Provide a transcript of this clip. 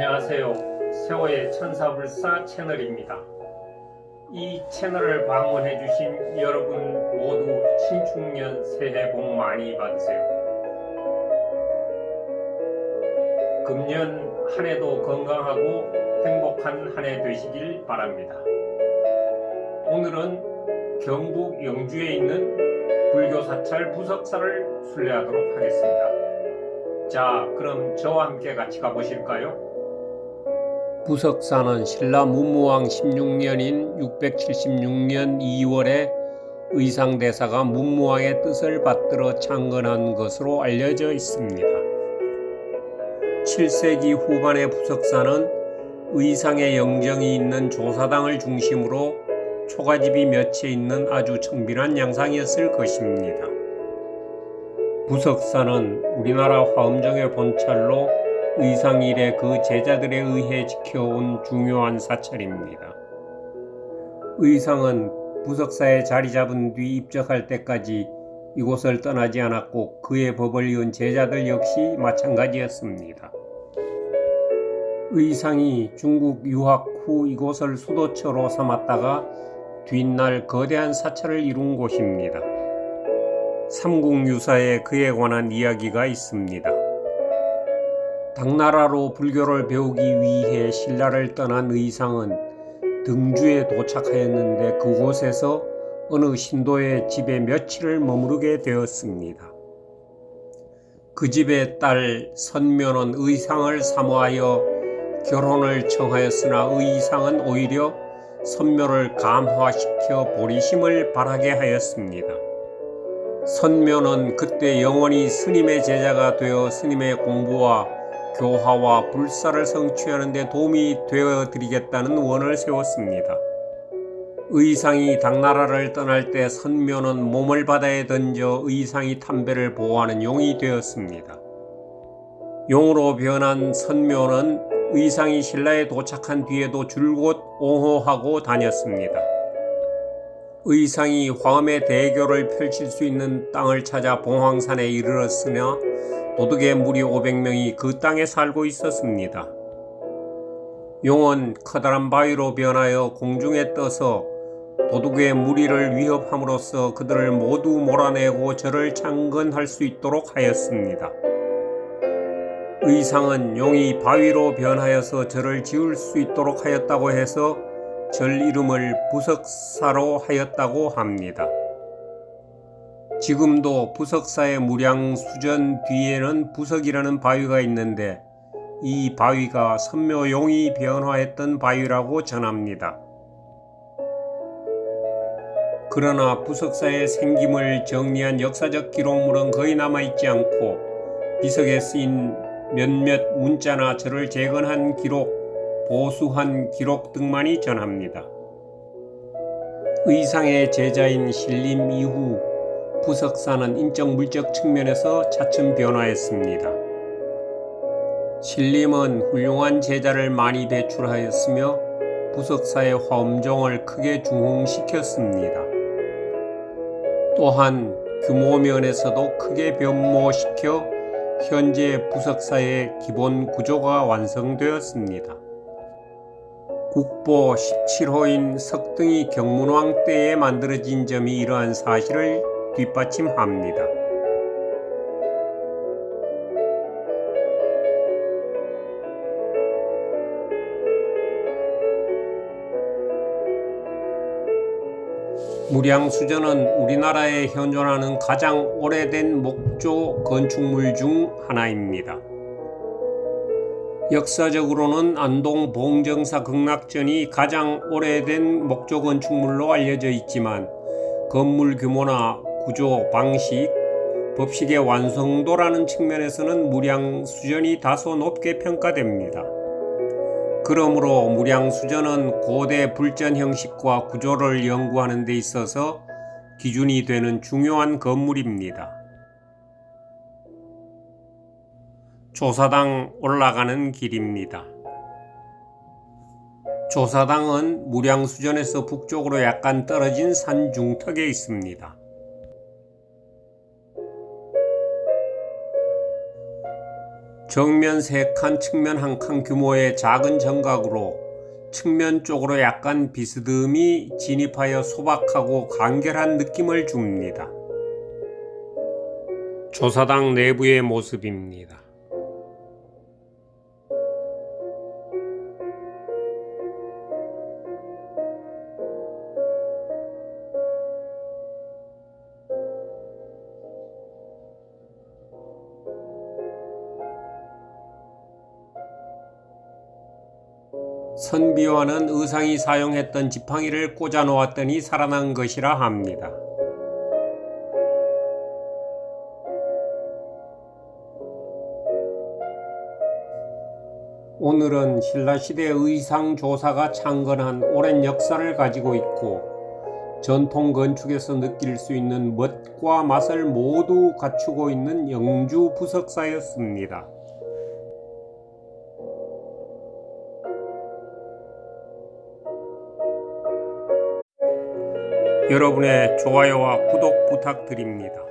안녕하세요. 세월의 천사불사 채널입니다. 이 채널을 방문해 주신 여러분 모두 신축년 새해 복 많이 받으세요. 금년 한 해도 건강하고 행복한 한 해 되시길 바랍니다. 오늘은 경북 영주에 있는 불교 사찰 부석사를 순례하도록 하겠습니다. 자, 그럼 저와 함께 같이 가보실까요? 부석사는 신라 문무왕 16년인 676년 2월에 의상대사가 문무왕의 뜻을 받들어 창건한 것으로 알려져 있습니다. 7세기 후반의 부석사는 의상의 영정이 있는 조사당을 중심으로 초가집이 몇 채 있는 아주 청빈한 양상이었을 것입니다. 부석사는 우리나라 화엄정의 본찰로 의상일의 그 제자들에 의해 지켜온 중요한 사찰입니다. 의상은 부석사에 자리 잡은 뒤 입적할 때까지 이곳을 떠나지 않았고 그의 법을 이은 제자들 역시 마찬가지였습니다. 의상이 중국 유학 후 이곳을 수도처로 삼았다가 뒷날 거대한 사찰을 이룬 곳입니다. 삼국유사에 그에 관한 이야기가 있습니다. 당나라로 불교를 배우기 위해 신라를 떠난 의상은 등주에 도착하였는데 그곳에서 어느 신도의 집에 며칠을 머무르게 되었습니다. 그 집의 딸 선묘는 의상을 사모하여 결혼을 청하였으나 의상은 오히려 선묘를 감화시켜 보리심을 바라게 하였습니다. 선묘는 그때 영원히 스님의 제자가 되어 스님의 공부와 교화와 불사를 성취하는 데 도움이 되어 드리겠다는 원을 세웠습니다. 의상이 당나라를 떠날 때 선묘는 몸을 바다에 던져 의상이 탐배를 보호하는 용이 되었습니다. 용으로 변한 선묘는 의상이 신라에 도착한 뒤에도 줄곧 옹호하고 다녔습니다. 의상이 화엄의 대교를 펼칠 수 있는 땅을 찾아 봉황산에 이르렀으며 도둑의 무리 500명이 그 땅에 살고 있었습니다. 용은 커다란 바위로 변하여 공중에 떠서 도둑의 무리를 위협함으로써 그들을 모두 몰아내고 절을 창건할 수 있도록 하였습니다. 의상은 용이 바위로 변하여서 절을 지을 수 있도록 하였다고 해서 절 이름을 부석사로 하였다고 합니다. 지금도 부석사의 무량수전 뒤에는 부석이라는 바위가 있는데 이 바위가 선묘용이 변화했던 바위라고 전합니다. 그러나 부석사의 생김을 정리한 역사적 기록물은 거의 남아있지 않고 비석에 쓰인 몇몇 문자나 절을 재건한 기록, 보수한 기록 등만이 전합니다. 의상의 제자인 신림 이후 부석사는 인적 물적 측면에서 차츰 변화했습니다. 신림은 훌륭한 제자를 많이 배출하였으며 부석사의 화엄종을 크게 중흥시켰습니다. 또한 규모 면에서도 크게 변모시켜 현재 부석사의 기본 구조가 완성되었습니다. 국보 17호인 석등이 경문왕 때에 만들어진 점이 이러한 사실을 뒷받침합니다. 무량수전은 우리나라에 현존하는 가장 오래된 목조 건축물 중 하나입니다. 역사적으로는 안동 봉정사 극락전이 가장 오래된 목조 건축물로 알려져 있지만 건물 규모나 구조, 방식, 법식의 완성도라는 측면에서는 무량수전이 다소 높게 평가됩니다. 그러므로 무량수전은 고대 불전 형식과 구조를 연구하는 데 있어서 기준이 되는 중요한 건물입니다. 조사당 올라가는 길입니다. 조사당은 무량수전에서 북쪽으로 약간 떨어진 산 중턱에 있습니다. 정면 3칸, 측면 1칸 규모의 작은 정각으로 측면 쪽으로 약간 비스듬히 진입하여 소박하고 간결한 느낌을 줍니다. 조사당 내부의 모습입니다. 선비와는 의상이 사용했던 지팡이를 꽂아 놓았더니 살아난 것이라 합니다. 오늘은 신라시대 의상 조사가 창건한 오랜 역사를 가지고 있고 전통 건축에서 느낄 수 있는 멋과 맛을 모두 갖추고 있는 영주 부석사였습니다. 여러분의 좋아요와 구독 부탁드립니다.